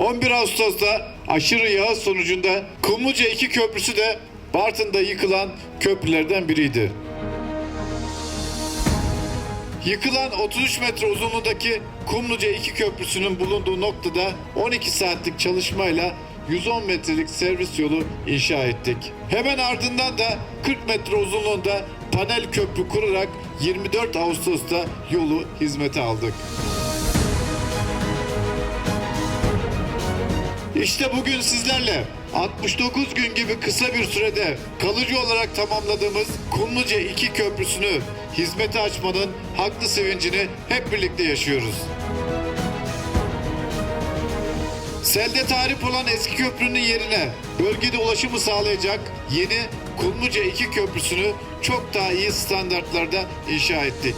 11 Ağustos'ta aşırı yağış sonucunda Kumluca 2 köprüsü de Bartın'da yıkılan köprülerden biriydi. Yıkılan 33 metre uzunluğundaki Kumluca 2 köprüsünün bulunduğu noktada 12 saatlik çalışmayla 110 metrelik servis yolu inşa ettik. Hemen ardından da 40 metre uzunluğunda panel köprü kurarak 24 Ağustos'ta yolu hizmete aldık. İşte bugün sizlerle 69 gün gibi kısa bir sürede kalıcı olarak tamamladığımız Kumluca 2 köprüsünü hizmete açmanın haklı sevincini hep birlikte yaşıyoruz. Selde tarif olan eski köprünün yerine bölgede ulaşımı sağlayacak yeni Kumluca 2 köprüsünü çok daha iyi standartlarda inşa ettik.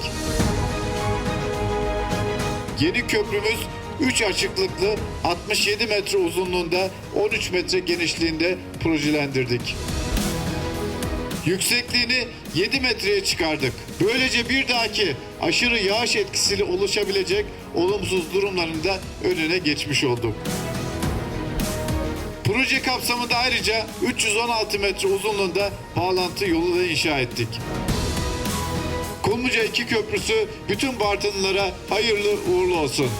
Yeni köprümüz 3 açıklıklı 67 metre uzunluğunda 13 metre genişliğinde projelendirdik. Yüksekliğini 7 metreye çıkardık. Böylece bir dahaki aşırı yağış etkisiyle oluşabilecek olumsuz durumların da önüne geçmiş olduk. Proje kapsamında ayrıca 316 metre uzunluğunda bağlantı yolu da inşa ettik. Kumluca 2 Köprüsü bütün Bartınlılara hayırlı uğurlu olsun.